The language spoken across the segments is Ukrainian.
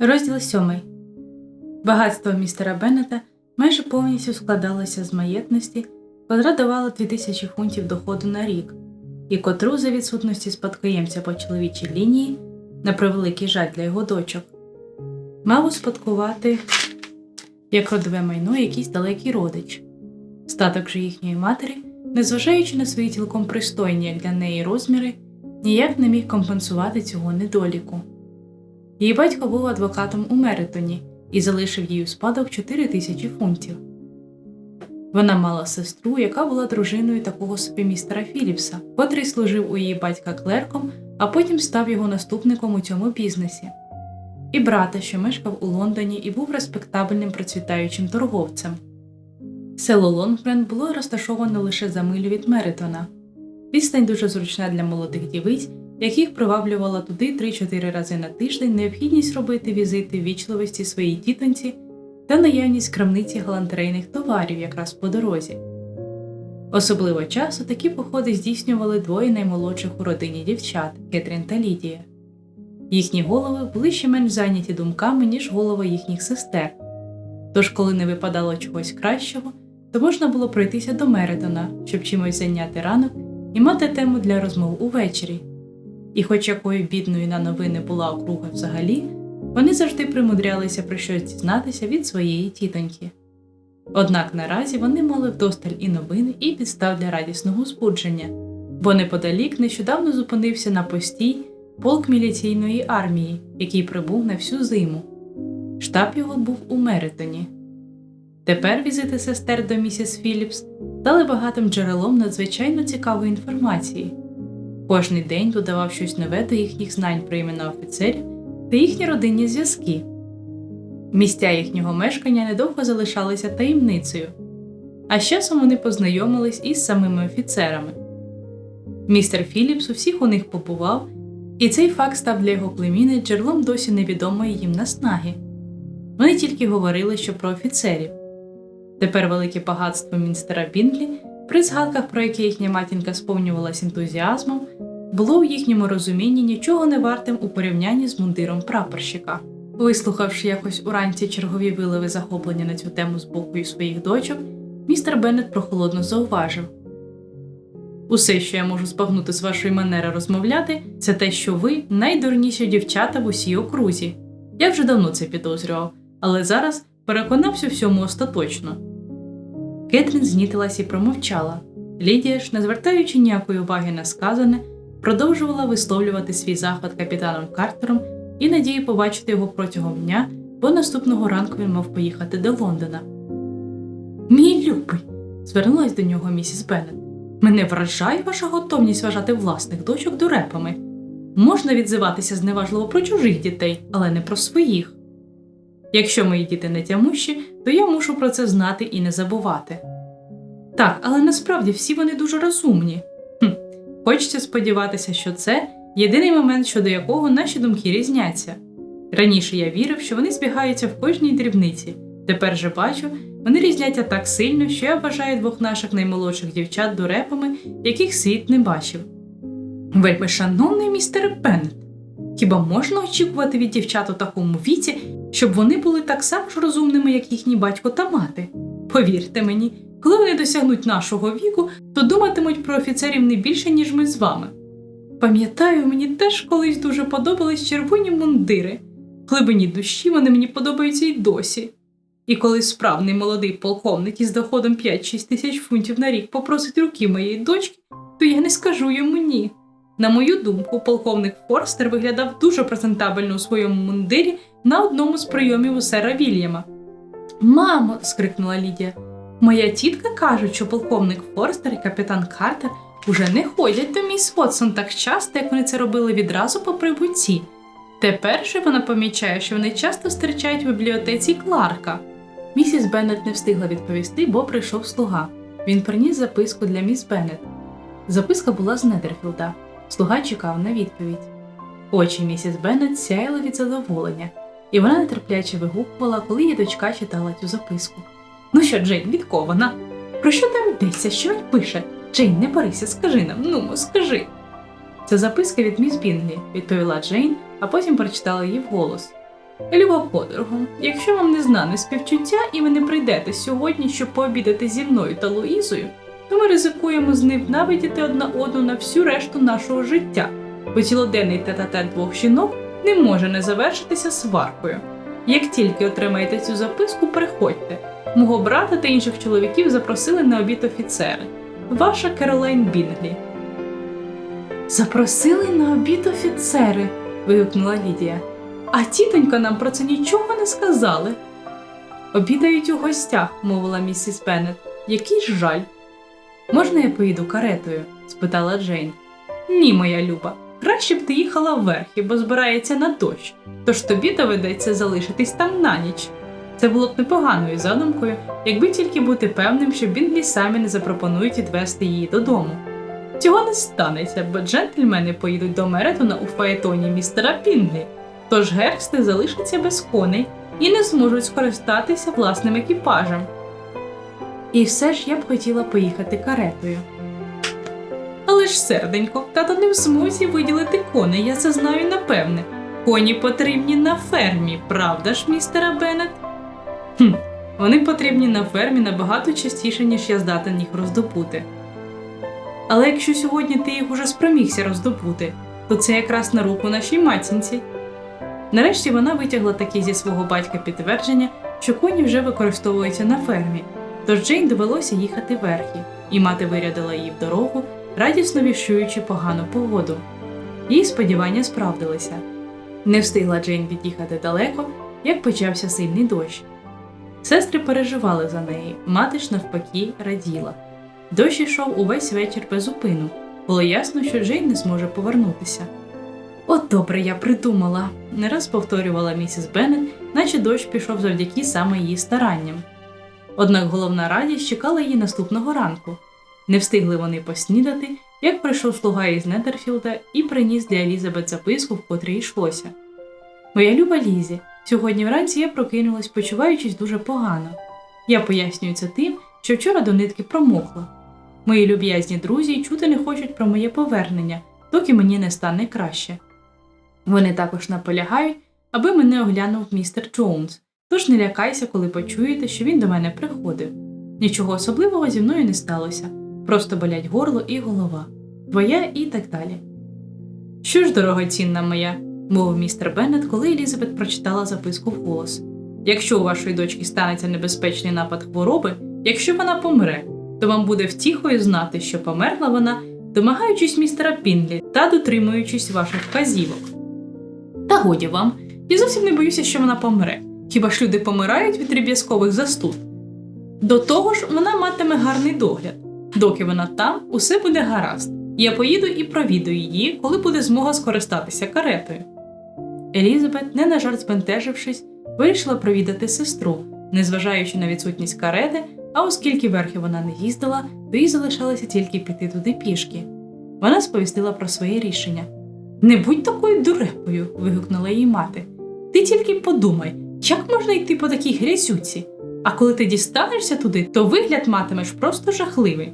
Розділ сьомий. Багатство містера Беннета майже повністю складалося з маєтності, котра давала 2000 фунтів доходу на рік, і котру за відсутності спадкоємця по чоловічій лінії, на превеликий жаль для його дочок, мав успадкувати як родове майно якийсь далекий родич. Статок же їхньої матері, незважаючи на свої цілком пристойні як для неї розміри, ніяк не міг компенсувати цього недоліку. Її батько був адвокатом у Меритоні і залишив їй у спадок 4 тисячі фунтів. Вона мала сестру, яка була дружиною такого собі містера Філіпса, котрий служив у її батька клерком, а потім став його наступником у цьому бізнесі, і брата, що мешкав у Лондоні і був респектабельним процвітаючим торговцем. Село Лонгрен було розташоване лише за милю від Меритона. Відстань дуже зручна для молодих дівиць, яких приваблювала туди 3-4 рази на тиждень необхідність робити візити ввічливості своїй тітоньці та наявність крамниці галантерейних товарів якраз по дорозі. Особливо часу такі походи здійснювали двоє наймолодших у родині дівчат Кетрін та Лідія. Їхні голови були ще менш зайняті думками, ніж голови їхніх сестер. Тож, коли не випадало чогось кращого, то можна було пройтися до Мередона, щоб чимось зайняти ранок і мати тему для розмов увечері. І хоч якою бідною на новини була округа взагалі, вони завжди примудрялися про щось дізнатися від своєї тітоньки. Однак наразі вони мали вдосталь і новини, і підстав для радісного збудження, бо неподалік нещодавно зупинився на постій полк міліційної армії, який прибув на всю зиму. Штаб його був у Меритоні. Тепер візити сестер до місіс Філіпс стали багатим джерелом надзвичайно цікавої інформації. Кожний день додавав щось нове до їхніх знань про імена офіцерів та їхні родинні зв'язки. Місця їхнього мешкання недовго залишалися таємницею, а з часом вони познайомились із самими офіцерами. Містер Філіпс у всіх у них побував, і цей факт став для його племіни джерелом досі невідомої їм наснаги. Вони тільки говорили, що про офіцерів. Тепер велике багатство мінстера Бінглі при згадках, про які їхня матінка сповнювалась ентузіазмом, було у їхньому розумінні нічого не вартим у порівнянні з мундиром прапорщика. Вислухавши якось уранці чергові виливи захоплення на цю тему з боку своїх дочок, містер Беннет прохолодно зауважив. Усе, що я можу збагнути з вашої манери розмовляти, це те, що ви найдурніші дівчата в усій окрузі. Я вже давно це підозрював, але зараз переконався всьому остаточно. Кетрін знітилась і промовчала. Лідія ж, не звертаючи ніякої уваги на сказане, продовжувала висловлювати свій захват капітаном Картером і надії побачити його протягом дня, бо наступного ранку він мав поїхати до Лондона. Мій любий, звернулась до нього місіс Беннет. Мене вражає ваша готовність вважати власних дочок дурепами. Можна відзиватися зневажливо про чужих дітей, але не про своїх. Якщо мої діти не тямущі, то я мушу про це знати і не забувати. Так, але насправді всі вони дуже розумні. Хм, Хочеться сподіватися, що це єдиний момент, щодо якого наші думки різняться. Раніше я вірив, що вони збігаються в кожній дрібниці, тепер же бачу, вони різняться так сильно, що я вважаю двох наших наймолодших дівчат дурепами, яких світ не бачив. Вельми шановний містер Беннет, хіба можна очікувати від дівчат у такому віці, щоб вони були так само ж розумними, як їхній батько та мати? Повірте мені, коли вони досягнуть нашого віку, то думатимуть про офіцерів не більше, ніж ми з вами. Пам'ятаю, мені теж колись дуже подобались червоні мундири. Глибині душі вони мені подобаються й досі. І коли справний молодий полковник із доходом 5-6 тисяч фунтів на рік попросить руки моєї дочки, то я не скажу йому ні. На мою думку, полковник Форстер виглядав дуже презентабельно у своєму мундирі на одному з прийомів у сера Вільяма. Мамо, скрикнула Лідія, моя тітка каже, що полковник Форстер і капітан Картер уже не ходять до міс Вотсон так часто, як вони це робили відразу по прибутті. Тепер же вона помічає, що вони часто зустрічають в бібліотеці Кларка. Місіс Беннет не встигла відповісти, бо прийшов слуга. Він приніс записку для міс Беннет. Записка була з Недерфілда. Слуга чекав на відповідь. Очі місіс Беннет сяяли від задоволення, і вона нетерпляче вигукувала, коли її дочка читала цю записку. Ну що, Джейн, від вона? Про що там йдеться? Що він пише? Джейн, не борися, скажи нам, ну, скажи. Це записка від міс Бінглі, відповіла Джейн, а потім прочитала її вголос. Люба подругу, якщо вам не знане співчуття і ви не прийдете сьогодні, щоб пообідати зі мною та Луїзою, то ми ризикуємо зневнавидіти одна одну на всю решту нашого життя, бо цілоденний тет-а-тет двох жінок не може не завершитися сваркою. Як тільки отримаєте цю записку, приходьте. Мого брата та інших чоловіків запросили на обід офіцери. Ваша Керолайн Бінглі. Запросили на обід офіцери. вигукнула Лідія. А тітонька нам про це нічого не сказали. Обідають у гостях, мовила місіс Беннет. Який жаль. Можна я поїду каретою? спитала Джейн. Ні, моя люба. Краще б ти їхала вверхи, бо збирається на дощ, тож тобі доведеться залишитись там на ніч. Це було б непоганою задумкою, якби тільки бути певним, що Бінглі самі не запропонують відвести її додому. Цього не станеться, бо джентльмени поїдуть до Меретона у фаетоні містера Пінглі, тож герсти залишаться без коней і не зможуть скористатися власним екіпажем. І все ж я б хотіла поїхати каретою. Але ж, серденько, тато не в змозі виділити коней, я це знаю напевне. Коні потрібні на фермі, правда ж, містера Беннет? Хм, вони потрібні на фермі набагато частіше, ніж я здатен їх роздобути. Але якщо сьогодні ти їх уже спромігся роздобути, то це якраз на руку нашій матінці. Нарешті вона витягла таке зі свого батька підтвердження, що коні вже використовуються на фермі, тож Джейн довелося їхати верхи, і мати вирядила її в дорогу, радісно віщуючи погану погоду. Її сподівання справдилися. Не встигла Джейн від'їхати далеко, як почався сильний дощ. Сестри переживали за неї, мати ж навпаки раділа. Дощ ішов увесь вечір без зупину. Було ясно, що Джейн не зможе повернутися. От добре, я придумала, не раз повторювала місіс Беннет, наче дощ пішов завдяки саме її старанням. Однак головна радість чекала її наступного ранку. Не встигли вони поснідати, як прийшов слуга із Недерфілда і приніс для Елізабет записку, в котрій йшлося. Моя люба Лізі, сьогодні вранці я прокинулась, почуваючись дуже погано. Я пояснюю це тим, що вчора до нитки промокла. Мої люб'язні друзі чути не хочуть про моє повернення, доки мені не стане краще. Вони також наполягають, аби мене оглянув містер Джонс, тож не лякайся, коли почуєте, що він до мене приходив. Нічого особливого зі мною не сталося, просто болять горло і голова, твоя і так далі. Що ж, дорогоцінна моя, мовив містер Беннет, коли Елізабет прочитала записку вголос. Якщо у вашої дочки станеться небезпечний напад хвороби, якщо вона помре, то вам буде втіхою знати, що померла вона, домагаючись містера Пінлі та дотримуючись ваших вказівок. Та годі вам, я зовсім не боюся, що вона помре. Хіба ж люди помирають від дріб'язкових застуд? До того ж, вона матиме гарний догляд. Доки вона там, усе буде гаразд. Я поїду і провідаю її, коли буде змога скористатися каретою. Елізабет, не на жарт збентежившись, вирішила провідати сестру, незважаючи на відсутність карети, а оскільки верхи вона не їздила, то їй залишалося тільки піти туди пішки. Вона сповістила про своє рішення. Не будь такою дурепою, вигукнула її мати. Ти тільки подумай, як можна йти по такій грязюці? А коли ти дістанешся туди, то вигляд матимеш просто жахливий.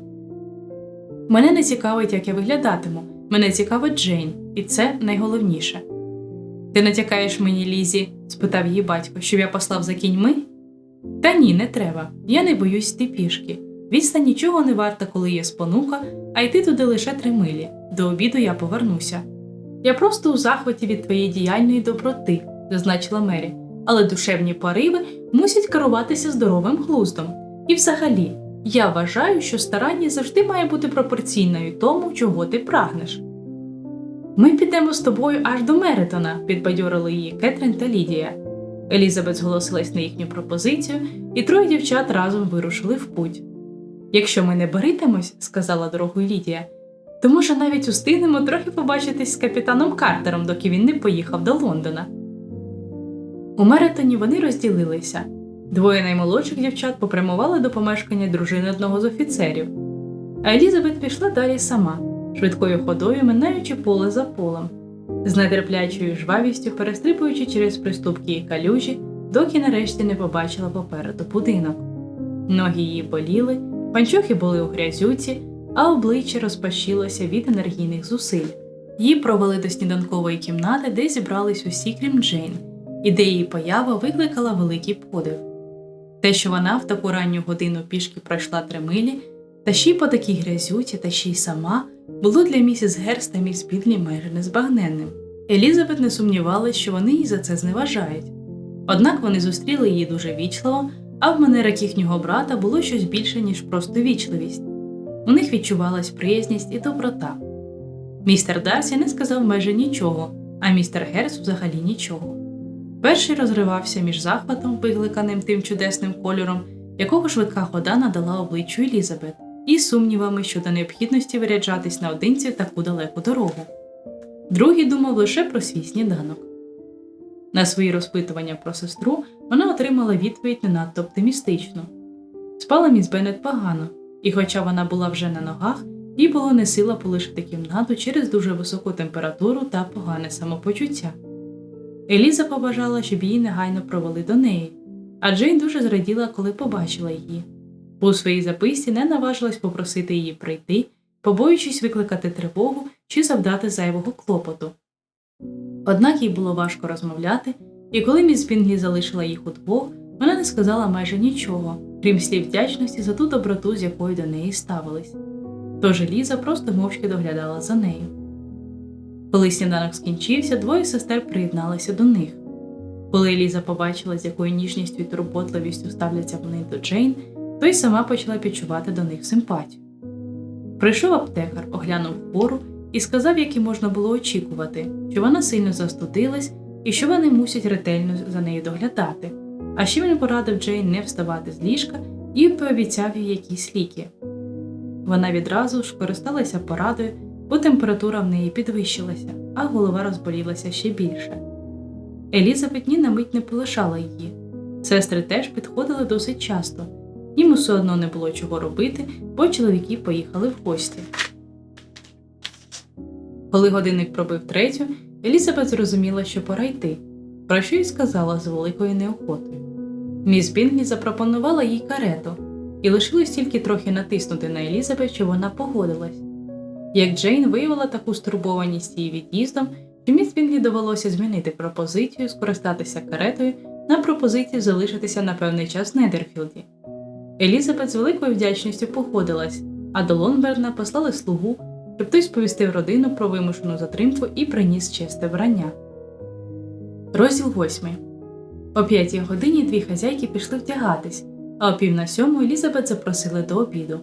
Мене не цікавить, як я виглядатиму. Мене цікавить Джейн, і це найголовніше. Ти натякаєш мені, Лізі? спитав її батько, щоб я послав за кіньми? Та ні, не треба. Я не боюсь йти пішки. Відстань нічого не варта, коли є спонука, а йти туди лише три милі. До обіду я повернуся. Я просто у захваті від твоєї діяльної доброти, зазначила Мері, але душевні пориви мусять керуватися здоровим глуздом. І взагалі, я вважаю, що старання завжди має бути пропорційною тому, чого ти прагнеш. Ми підемо з тобою аж до Меритона, підбадьорили її Кетрін та Лідія. Елізабет зголосилась на їхню пропозицію, і троє дівчат разом вирушили в путь. Якщо ми не боритимось, сказала дорогою Лідія, то може навіть устигнемо трохи побачитись з капітаном Картером, доки він не поїхав до Лондона. У Меритоні вони розділилися. Двоє наймолодших дівчат попрямували до помешкання дружини одного з офіцерів, а Елізабет пішла далі сама, швидкою ходою минаючи поле за полем, з нетерплячою жвавістю перестрибуючи через приступки і калюжі, доки нарешті не побачила попереду будинок. Ноги її боліли, панчохи були у грязюці, а обличчя розпашілося від енергійних зусиль. Її провели до сніданкової кімнати, де зібрались усі, крім Джейн, і де поява викликала великий подив. Те, що вона в таку ранню годину пішки пройшла три милі, та ще й по такій грязюці, та ще й сама, було для місіс Герст та міс Бідлі майже незбагненним. Елізабет не сумнівалась, що вони її за це зневажають. Однак вони зустріли її дуже вічливо, а в манерах їхнього брата було щось більше, ніж просто вічливість. У них відчувалась приязність і доброта. Містер Дарсі не сказав майже нічого, а містер Герс взагалі нічого. Перший розривався між захватом, викликаним тим чудесним кольором, якого швидка хода надала обличчю Елізабет, і сумнівами щодо необхідності виряджатись наодинці в таку далеку дорогу. Другий думав лише про свій сніданок. На свої розпитування про сестру вона отримала відповідь не надто оптимістично. Спала міс Беннет погано, і хоча вона була вже на ногах, їй було не сила полишити кімнату через дуже високу температуру та погане самопочуття. Еліза побажала, щоб її негайно провели до неї, а Джейн дуже зраділа, коли побачила її. У своїй записці не наважилась попросити її прийти, побоюючись викликати тривогу чи завдати зайвого клопоту. Однак їй було важко розмовляти, і коли міс Бінглі залишила їх удвох, вона не сказала майже нічого, крім слів вдячності за ту доброту, з якою до неї ставились. Тож Ліза просто мовчки доглядала за нею. Коли сніданок скінчився, двоє сестер приєдналися до них. Коли Еліза побачила, з якою ніжністю і турботливістю ставляться вони до Джейн, то й сама почала відчувати до них симпатію. Прийшов аптекар, оглянув пору і сказав, як і можна було очікувати, що вона сильно застудилась і що вони мусять ретельно за нею доглядати. А ще він порадив Джейн не вставати з ліжка і пообіцяв їй якісь ліки. Вона відразу ж користалася порадою, бо температура в неї підвищилася, а голова розболілася ще більше. Елізабет ні на мить не полишала її. Сестри теж підходили досить часто, їм усе одно не було чого робити, бо чоловіки поїхали в гості. Коли годинник пробив третю, Елізабет зрозуміла, що пора йти, про що й сказала з великою неохотою. Міс Бінглі запропонувала їй карету, і лишилось тільки трохи натиснути на Елізабет, що вона погодилась. Як Джейн виявила таку стурбованість її від'їздом, що міс Бінглі довелося змінити пропозицію скористатися каретою на пропозицію залишитися на певний час в Недерфілді. Елізабет з великою вдячністю погодилась, а до Лонберна послали слугу, щоб той сповістив родину про вимушену затримку і приніс чисте врання. Розділ 8. О п'ятій годині дві хазяйки пішли вдягатись, а о пів на сьому Елізабет запросили до обіду.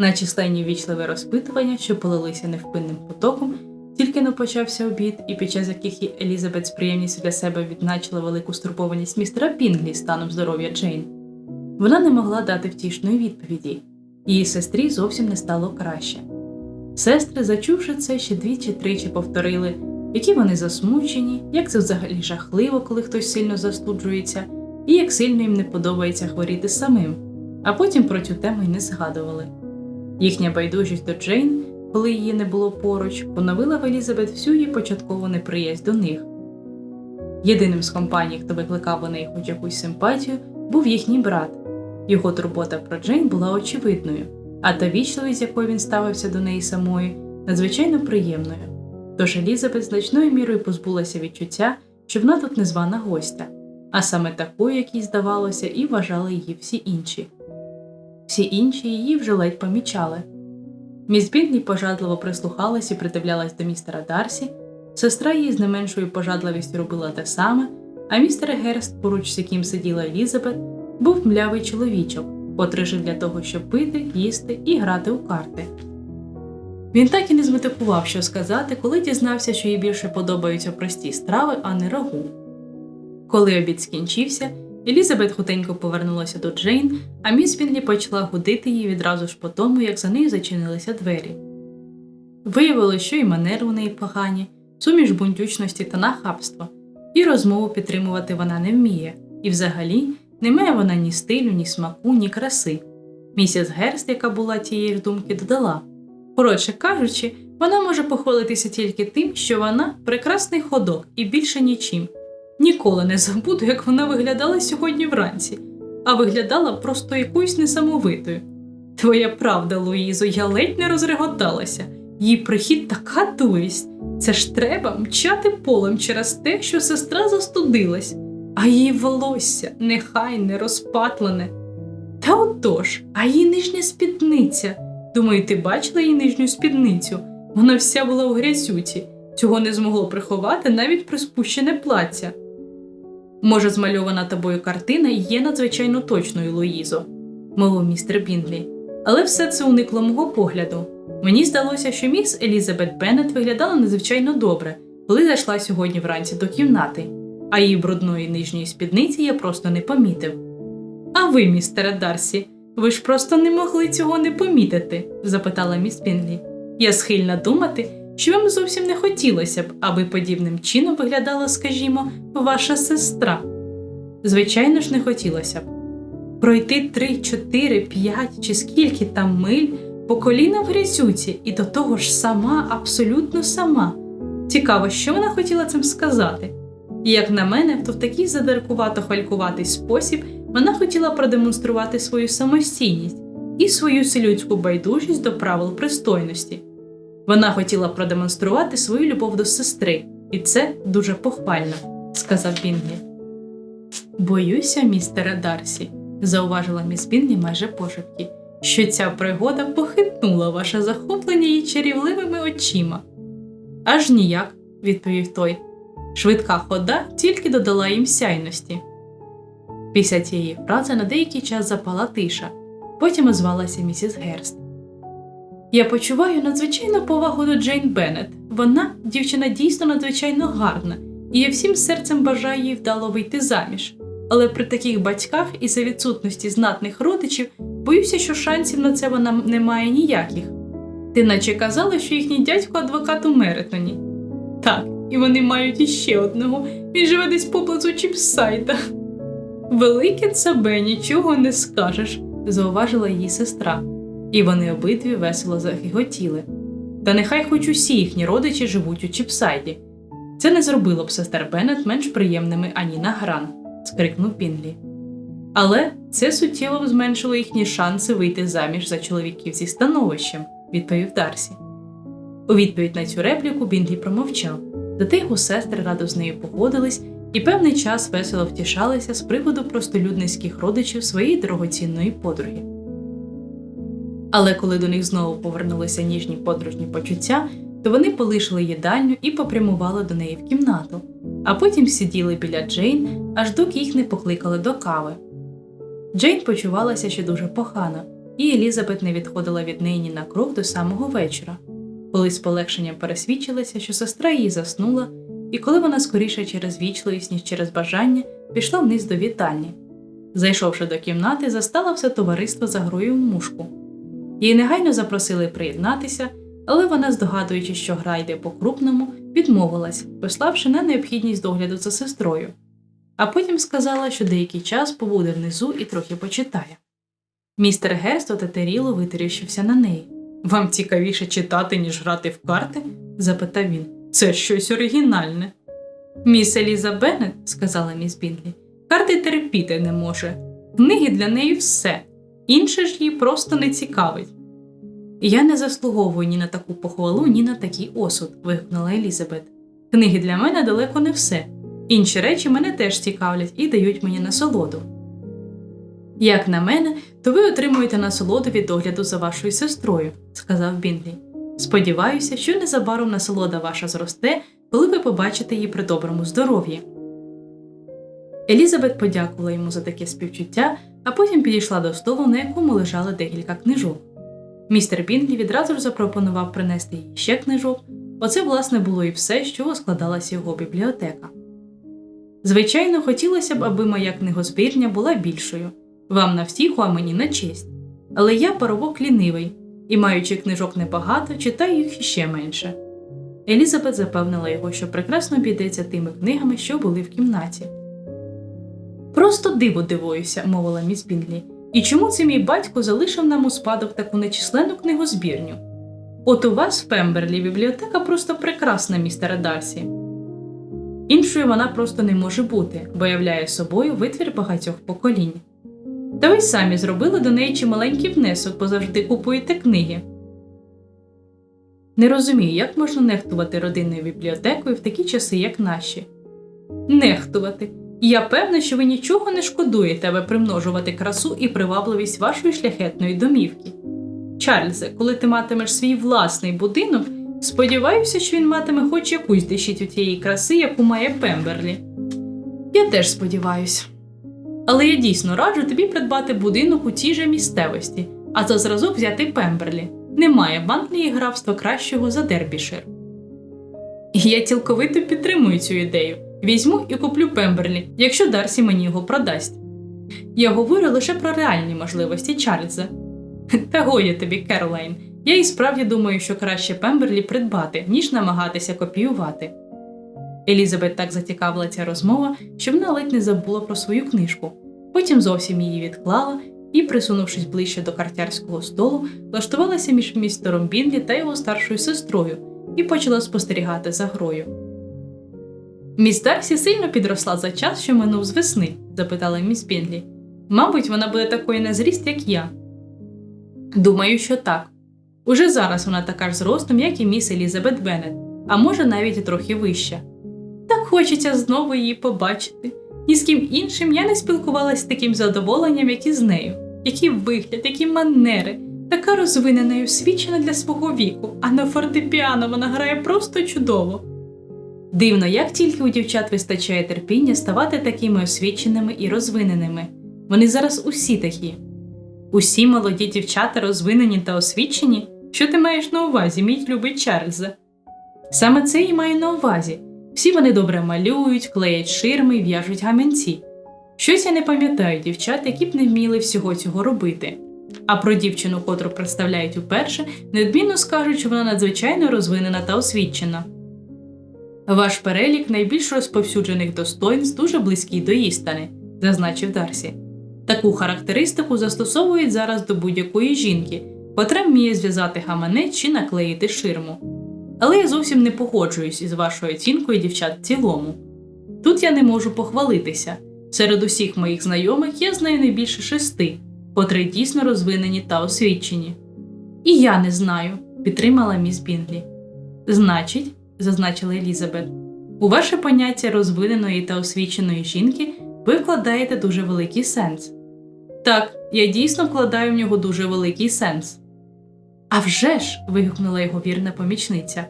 На численні вічливі розпитування, що полилися невпинним потоком, тільки но почався обід, і під час яких Елізабет з приємністю для себе відзначила велику стурбованість містера Пінглі станом здоров'я Джейн. Вона не могла дати втішної відповіді, її сестрі зовсім не стало краще. Сестри, зачувши це, ще двічі тричі повторили, які вони засмучені, як це взагалі жахливо, коли хтось сильно застуджується, і як сильно їм не подобається хворіти самим, а потім про цю тему й не згадували. Їхня байдужість до Джейн, коли її не було поруч, поновила в Елізабет всю її початкову неприязнь до них. Єдиним з компаній, хто викликав у неї хоч якусь симпатію, був їхній брат. Його турбота про Джейн була очевидною, а та вічливість, якою він ставився до неї самої, надзвичайно приємною. Тож Елізабет значною мірою позбулася відчуття, що вона тут незвана гостя, а саме такою, як їй здавалося, і вважали її всі інші. Всі інші її вже ледь помічали. Міс Бінглі пожадливо прислухалась і придивлялась до містера Дарсі, сестра її з не меншою пожадливістю робила те саме, а містер Герст, поруч з яким сиділа Елізабет, був млявий чоловічок, котрий жив для того, щоб пити, їсти і грати у карти. Він так і не зметикував, що сказати, коли дізнався, що їй більше подобаються прості страви, а не рагу. Коли обід скінчився, Елізабет хутенько повернулася до Джейн, а міс Пінлі почала гудити її відразу ж по тому, як за нею зачинилися двері. Виявилося, що і манери у неї погані, суміш бунтючності та нахабства, і розмову підтримувати вона не вміє, і взагалі не має вона ні стилю, ні смаку, ні краси. Місіс Герст, яка була тієї ж думки, додала коротше кажучи, вона може похвалитися тільки тим, що вона прекрасний ходок і більше нічим. Ніколи не забуду, як вона виглядала сьогодні вранці, а виглядала просто якоюсь несамовитою. Твоя правда, Луїзо, я ледь не розреготалася. Її прихід така дурість. Це ж треба мчати полем через те, що сестра застудилась. а її волосся нехайне, розпатлене. Та отож, а її нижня спідниця. Думаю, ти бачила її нижню спідницю? Вона вся була в грязюці, цього не змогло приховати навіть приспущене плаття. Може, змальована тобою картина є надзвичайно точною, Луїзо, мовив містер Бінглі. Але все це уникло мого погляду. Мені здалося, що міс Елізабет Беннет виглядала надзвичайно добре, коли зайшла сьогодні вранці до кімнати, а її брудної нижньої спідниці я просто не помітив. А ви, містере Дарсі, ви ж просто не могли цього не помітити? запитала міс Бінглі. Я схильна думати, що вам зовсім не хотілося б, аби подібним чином виглядала, скажімо, ваша сестра. Звичайно ж, не хотілося б. Пройти три, чотири, п'ять чи скільки там миль по коліна в грязюці, і до того ж сама, абсолютно сама. Цікаво, що вона хотіла цим сказати. І як на мене, то в такий задиркувато хвалькуватий спосіб вона хотіла продемонструвати свою самостійність і свою селюдську байдужість до правил пристойності. Вона хотіла продемонструвати свою любов до сестри, і це дуже похвально, сказав Бінглі. Боюся, містере Дарсі, зауважила міс Бінглі майже пошепки, що ця пригода похитнула ваше захоплення її чарівливими очима. Аж ніяк, відповів той. Швидка хода тільки додала їм сяйності. Після цієї фрази на деякий час запала тиша, потім озвалася місіс Герст. Я почуваю надзвичайну повагу до Джейн Беннет. Вона дівчина дійсно надзвичайно гарна, і я всім серцем бажаю їй вдало вийти заміж. Але при таких батьках і за відсутності знатних родичів боюся, що шансів на це вона не має ніяких. Ти наче казала, що їхній дядько адвокат у Меритоні. Так, і вони мають іще одного. Він живе десь поблизу Чіпсайда. Велике цебе, нічого не скажеш, зауважила її сестра, і вони обидві весело захихотіли. Та нехай хоч усі їхні родичі живуть у Чіпсайді. Це не зробило б сестер Беннет менш приємними ані на гран, скрикнув Пінлі. Але це суттєво зменшило їхні шанси вийти заміж за чоловіків зі становищем, відповів Дарсі. У відповідь на цю репліку Бінглі промовчав, зате його сестри радо з нею погодились і певний час весело втішалися з приводу простолюдницьких родичів своєї дорогоцінної подруги. Але коли до них знову повернулися ніжні подружні почуття, то вони полишили їдальню і попрямували до неї в кімнату, а потім сиділи біля Джейн, аж доки їх не покликали до кави. Джейн почувалася ще дуже погано, і Елізабет не відходила від неї ні на крок до самого вечора, коли з полегшенням пересвідчилася, що сестра її заснула, і коли вона скоріше через вічливість, ніж через бажання, пішла вниз до вітальні. Зайшовши до кімнати, застала все товариство за грою в мушку. Її негайно запросили приєднатися, але вона, здогадуючи, що гра йде по крупному, відмовилась, пославши на необхідність догляду за сестрою. А потім сказала, що деякий час побуде внизу і трохи почитає. Містер Герст отетеріло витріщився на неї. Вам цікавіше читати, ніж грати в карти? запитав він. Це щось оригінальне. Міс Еліза Беннет, сказала міс Бінглі, карти терпіти не може. Книги для неї все, інше ж її просто не цікавить. Я не заслуговую ні на таку похвалу, ні на такий осуд, вигукнула Елізабет. Книги для мене далеко не все. Інші речі мене теж цікавлять і дають мені насолоду. Як на мене, то ви отримуєте насолоду від догляду за вашою сестрою, сказав Бінглі. Сподіваюся, що незабаром насолода ваша зросте, коли ви побачите її при доброму здоров'ї. Елізабет подякувала йому за таке співчуття, а потім підійшла до столу, на якому лежали декілька книжок. Містер Бінглі відразу ж запропонував принести їй ще книжок, оце, власне, було і все, чого складалася його бібліотека. Звичайно, хотілося б, аби моя книгозбірня була більшою вам на втіху, а мені на честь. Але я паровок лінивий і, маючи книжок небагато, читаю їх іще менше. Елізабет запевнила його, що прекрасно обійдеться тими книгами, що були в кімнаті. Просто диво дивуюся, мовила міс Бінглі. І чому це мій батько залишив нам у спадок таку нечисленну книгозбірню? От у вас в Пемберлі бібліотека просто прекрасна, містере Дарсі. Іншою вона просто не може бути, бо являє собою витвір багатьох поколінь. Та ви самі зробили до неї чималенький внесок, бо завжди купуєте книги. Не розумію, як можна нехтувати родинною бібліотекою в такі часи, як наші. Нехтувати. І я певна, що ви нічого не шкодуєте, аби примножувати красу і привабливість вашої шляхетної домівки. Чарльзе, коли ти матимеш свій власний будинок, сподіваюся, що він матиме хоч якусь дещицю тієї краси, яку має Пемберлі. Я теж сподіваюся. Але я дійсно раджу тобі придбати будинок у тій же місцевості, а за зразок взяти Пемберлі. Немає в Англії графства кращого за Дербішир. Я цілковито підтримую цю ідею. Візьму і куплю Пемберлі, якщо Дарсі мені його продасть. Я говорю лише про реальні можливості Чарльза. Та гоя тобі, Керолайн. Я і справді думаю, що краще Пемберлі придбати, ніж намагатися копіювати. Елізабет так зацікавила ця розмова, що вона ледь не забула про свою книжку. Потім зовсім її відклала і, присунувшись ближче до картярського столу, влаштувалася між містером Бінлі та його старшою сестрою і почала спостерігати за грою. Міс Дарсі сильно підросла за час, що минув з весни? запитала міс Бінлі. Мабуть, вона буде такою на зріст, як я. Думаю, що так. Уже зараз вона така ж зростом, як і міс Елізабет Беннет, а може навіть трохи вища. Так хочеться знову її побачити. Ні з ким іншим я не спілкувалася з таким задоволенням, як і з нею. Який вигляд, які манери, така розвинена і освічена для свого віку, а на фортепіано вона грає просто чудово. Дивно, як тільки у дівчат вистачає терпіння ставати такими освіченими і розвиненими. Вони зараз усі такі. Усі молоді дівчата розвинені та освічені. Що ти маєш на увазі, мій любий Чарльзе? Саме це і маю на увазі. Всі вони добре малюють, клеять ширми і в'яжуть гаманці. Щось я не пам'ятаю дівчат, які б не вміли всього цього робити. А про дівчину, котру представляють уперше, неодмінно скажуть, що вона надзвичайно розвинена та освічена. Ваш перелік найбільш розповсюджених достоинств дуже близький до істини, зазначив Дарсі. Таку характеристику застосовують зараз до будь-якої жінки, котра вміє зв'язати гаманець чи наклеїти ширму. Але я зовсім не погоджуюсь із вашою оцінкою дівчат в цілому. Тут я не можу похвалитися. Серед усіх моїх знайомих я знаю не більше шести, котрі дійсно розвинені та освічені. І я не знаю, підтримала міс Бінглі. Значить, зазначила Елізабет, у ваше поняття розвиненої та освіченої жінки ви вкладаєте дуже великий сенс. Так, я дійсно вкладаю в нього дуже великий сенс. «А вже ж!» – вигукнула його вірна помічниця.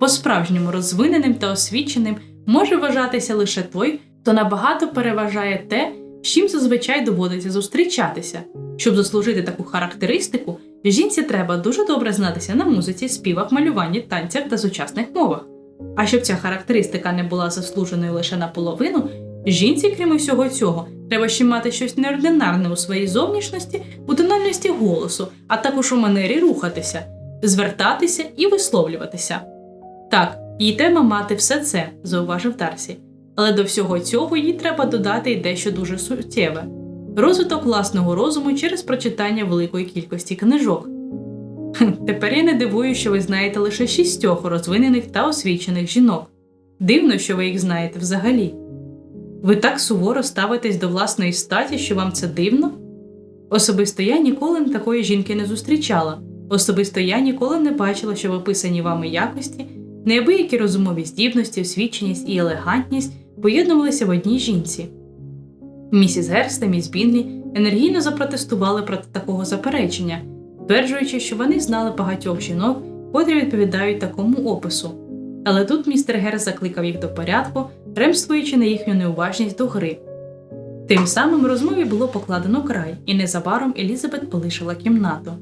По-справжньому розвиненим та освіченим може вважатися лише той, хто набагато переважає те, з чим зазвичай доводиться зустрічатися. Щоб заслужити таку характеристику, жінці треба дуже добре знатися на музиці, співах, малюванні, танцях та сучасних мовах. А щоб ця характеристика не була заслуженою лише наполовину, жінці, крім усього цього, треба ще мати щось неординарне у своїй зовнішності, у тональності голосу, а також у манері рухатися, звертатися і висловлюватися. Так, їй треба мати все це, зауважив Дарсі. Але до всього цього їй треба додати й дещо дуже суттєве розвиток власного розуму через прочитання великої кількості книжок. Тепер я не дивую, що ви знаєте лише шістьох розвинених та освічених жінок. Дивно, що ви їх знаєте взагалі. Ви так суворо ставитесь до власної статі, що вам це дивно? Особисто я ніколи такої жінки не зустрічала. Особисто я ніколи не бачила, що в описані вами якості неабиякі розумові здібності, освіченість і елегантність поєднувалися в одній жінці. Місіс Герст та міс Бінлі енергійно запротестували проти такого заперечення, стверджуючи, що вони знали багатьох жінок, котрі відповідають такому опису. Але тут містер Герст закликав їх до порядку, ремствуючи на їхню неуважність до гри. Тим самим розмові було покладено край, і незабаром Елізабет полишила кімнату.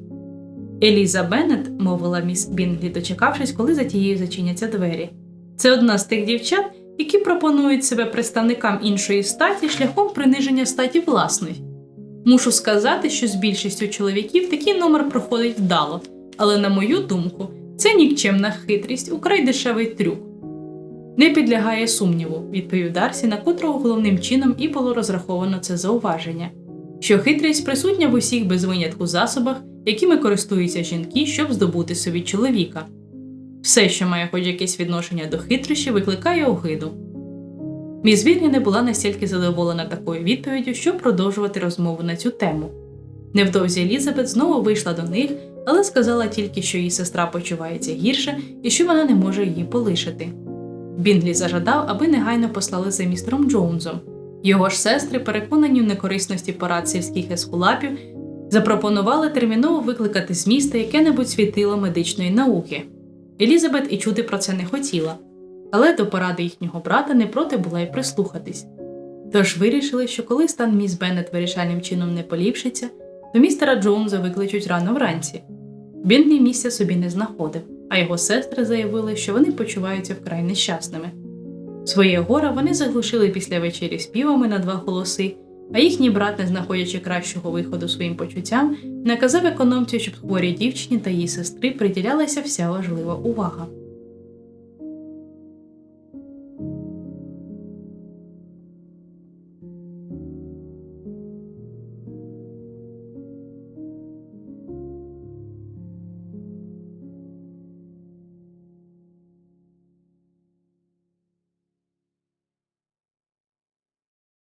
Еліза Беннет, мовила міс Бінглі, дочекавшись, коли за тією зачиняться двері. Це одна з тих дівчат, які пропонують себе представникам іншої статі шляхом приниження статі власної. Мушу сказати, що з більшістю чоловіків такий номер проходить вдало, але, на мою думку, це нікчемна хитрість, украй дешевий трюк. Не підлягає сумніву, відповів Дарсі, на котрого головним чином і було розраховано це зауваження, що хитрість присутня в усіх без винятку засобах, якими користуються жінки, щоб здобути собі чоловіка. Все, що має хоч якесь відношення до хитрощі, викликає огиду. Міс Вільні не була настільки задоволена такою відповіддю, щоб продовжувати розмову на цю тему. Невдовзі Елізабет знову вийшла до них, але сказала тільки, що її сестра почувається гірше і що вона не може її полишити. Бінглі зажадав, аби негайно послали за містером Джоунзом. Його ж сестри, переконані в некорисності порад сільських ескулапів, запропонували терміново викликати з міста яке-небудь світило медичної науки. Елізабет і чути про це не хотіла, але до поради їхнього брата не проти була й прислухатись. Тож вирішили, що коли стан міс Беннет вирішальним чином не поліпшиться, то містера Джонса викличуть рано вранці. Бідний місця собі не знаходив, а його сестри заявили, що вони почуваються вкрай нещасними. Своє горе вони заглушили після вечері співами на два голоси, а їхній брат, не знаходячи кращого виходу своїм почуттям, наказав економці, щоб хворій дівчині та її сестри приділялася вся важлива увага.